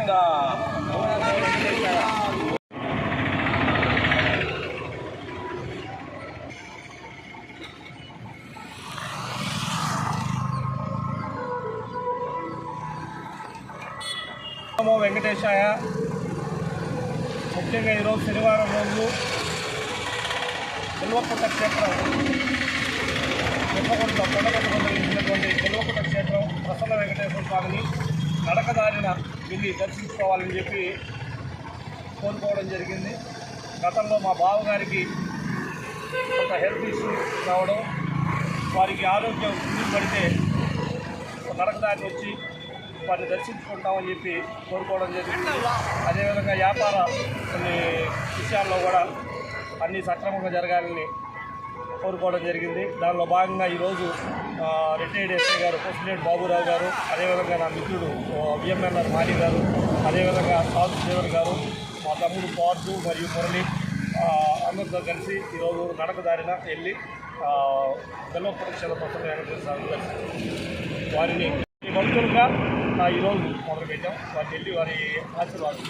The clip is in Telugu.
గోవిందా నమో వెంకటేశాయ. ముఖ్యంగా ఈరోజు శనివారం రోజు సెల్వకుంట క్షేత్రం చెల్లకుంట కొండగట్టుకుంట ఇచ్చినటువంటి సెల్వకుంట క్షేత్రం ప్రసన్న వెంకటేశ్వర స్వామిని నడకదారిన వెళ్ళి దర్శించుకోవాలని చెప్పి కోరుకోవడం జరిగింది. గతంలో మా బావగారికి కొంత హెల్త్ ఇష్యూ రావడం వారికి ఆరోగ్యం పడితే నడకదారిని వచ్చి వారిని దర్శించుకుంటామని చెప్పి కోరుకోవడం జరిగింది. అదేవిధంగా వ్యాపార కొన్ని విషయాల్లో కూడా అన్నీ సక్రమంగా జరగాలని కోరుకోవడం జరిగింది. దానిలో భాగంగా ఈరోజు రిటైర్డ్ ఎస్ఐ గారు ప్రెసిడెంట్ బాబురావు గారు అదేవిధంగా నా మిత్రుడు విఎంఎన్ఆర్ మాలి గారు అదేవిధంగా సాధు దేవర్ గారు మా తమ్ముడు పార్దు మరియు మురళి అందరితో కలిసి ఈరోజు నడక దారిన వెళ్ళి బెల్ల పరీక్షల కోసం వారిని ఈ భక్తులుగా ఈరోజు మొదలుపెట్టాం. వారిని వెళ్ళి వారి ఆశీర్వాదం